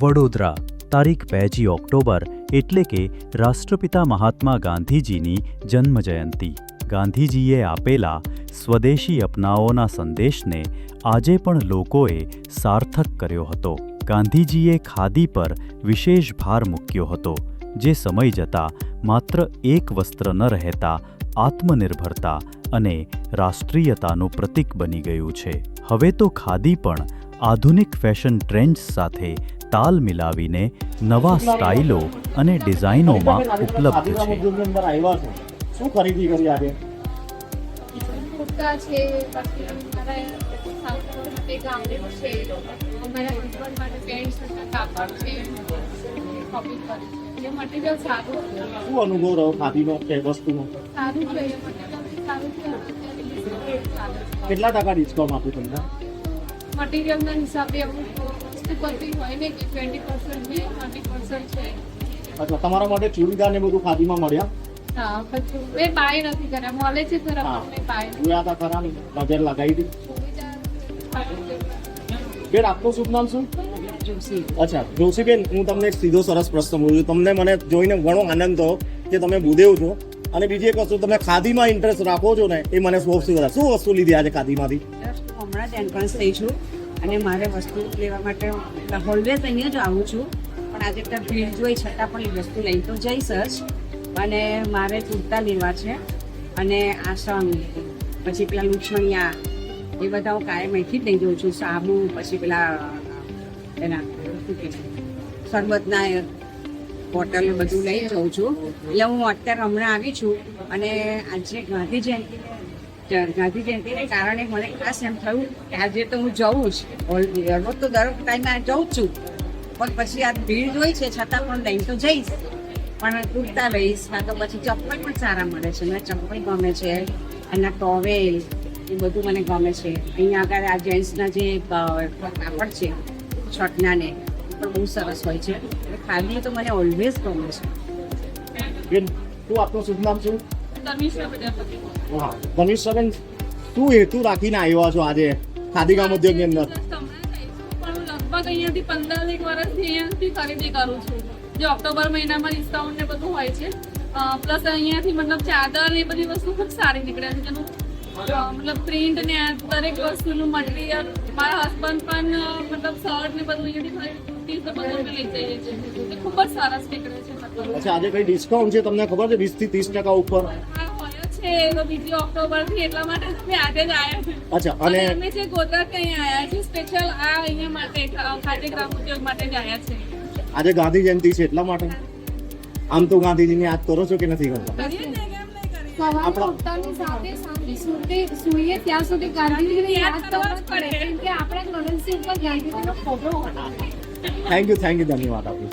વડોદરા, તારીખ બેજી ઓક્ટોબર એટલે કે રાષ્ટ્રપિતા મહાત્મા ગાંધીજીની જન્મજયંતિ. ગાંધીજીએ આપેલા સ્વદેશી અપનાઓના સંદેશને આજે પણ લોકોએ સાર્થક કર્યો હતો. ગાંધીજીએ ખાદી પર વિશેષ ભાર મૂક્યો હતો, જે સમય જતાં માત્ર એક વસ્ત્ર ન રહેતા આત્મનિર્ભરતા અને રાષ્ટ્રીયતાનું પ્રતીક બની ગયું છે. હવે તો ખાદી પણ આધુનિક ફેશન ટ્રેન્ડ્સ સાથે તાલ મિલાવીને નવા સ્ટાઇલો અને ડિઝાઇનોમાં ઉપલબ્ધ છે. શું ખરીદી કરી આજે. શું અનુભવ રહ્યો ખાદીનો કે વસ્તુનો. કેટલા ટકા ડિસ્કાઉન્ટ આપ્યું તમને? મટીરિયલના હિસાબે અમુક અચ્છા તમારા માટે ચૂડીદાર ને બધું ખાદીમાં મળ્યા? હા પછી મેં બાય નથી કર્યા. મળે છે ખરા મેં બાય જોયા હતા ખરા નજર લગાવી હતી. બેન આપનું શુભ નામ શું? અચ્છા જોશીબેન હું તમને એક સીધો સરસ પ્રશ્ન પૂછું છું. તમને મને જોઈને ઘણો આનંદ થયો કે તમે ભૂદેવ છો. અને બીજી એક વસ્તુ તમે ખાદીમાં ઇન્ટરેસ્ટ રાખો છો ને એ મને સૌથી વધારે શું વસ્તુ લીધી આજે ખાદીમાંથી? હમણાં જ એન્ટ્રન્સ થઈ છું. અને મારે વસ્તુ લેવા માટે ઓલવેઝ અહીંયા જ આવું છું, પણ આજે ત્યાં ભીડ જોઈ છતાં પણ એ વસ્તુ લઈ તો જઈશ જ. અને મારે કુર્તા લેવા છે અને આસન પછી પેલા લૂછણિયા એ બધા હું કાયમ અહીંથી જ લઈ જઉં છું. સાબુ, પછી પેલા, એના, શું કહે શરબતના બોટલ બધું લઈ જઉં છું. એટલે હું અત્યારે હમણાં આવી છું અને આજે ગાંધી જયંતિ ગાંધી જયંતિને કારણે મને ખાસ એમ થયું કે આજે તો હું જઉં જ. રોજ તો દરેક ટાઈમે જઉં છું. પણ પછી આ ભીડ હોય છે, છતાં પણ લઈને તો જઈશ. પણ કુર્તા લઈશ કાં તો પછી ચપ્પલ પણ સારા મળે છે. મને ચપ્પલ ગમે છે, એના ટોવેલ, એ બધું મને ગમે છે. અહીંયા આગળ આ જેન્ટ્સના જે કાપડ છે શર્ટના ને પણ બહુ સરસ હોય છે. ખાદી તો મને ઓલવેઝ ગમે છે. બેન, શું આપનું શુભ નામ શું? તનિષા સગન શું હેતુ રાખીને આવ્યો છો આજે ખાદીગામ ઉદ્યોગની અંદર? પણ લગભગ અહીંયાથી પંદર એક વર્ષથી અહીંયાથી ખરીદી કરું છું. જે ઓક્ટોબર મહિનામાં ડિસ્કાઉન્ટ ને બધું હોય છે. પ્લસ અહીંયાથી મતલબ ચાદર એ બધી વસ્તુ ખૂબ સારી નીકળે છે જેનું મતલબ પ્રિન્ટ ને દરેક વસ્તુનું મટીરિયલ મારા હસબન્ડ પણ મતલબ શર્ટ ને બધું લઈ જઈએ છીએ. ખૂબ જ છે અચ્છા આજે કઈ ડિસ્કાઉન્ટ છે તમને ખબર છે? વીસથી ત્રીસ ટકા ઉપર? બીજી ઓક્ટોબરથી એટલા માટે અમે આજે જ આવ્યા છે અચ્છા અને અને અમે જે ગોધરા અહીંયા આવ્યા છે સ્પેશિયલ આ અહીંયા માટે ખાદ્ય ગ્રામ ઉદ્યોગ માટે જ આવ્યા છે આજે ગાંધી જયંતિ છે એટલા માટે? આમ તો ગાંધીજીની યાદ કરો છો કે નથી કરતા? સવારે ઉઠતાની સાથે સાંજે સુધી સૂઈએ ત્યાં સુધી ગાંધીજીને યાદ કરવા જ પડે કેમ કે આપણે કરન્સી ઉપર ગાંધીજીનો photo thank you thank you ધન્યવાદ આપું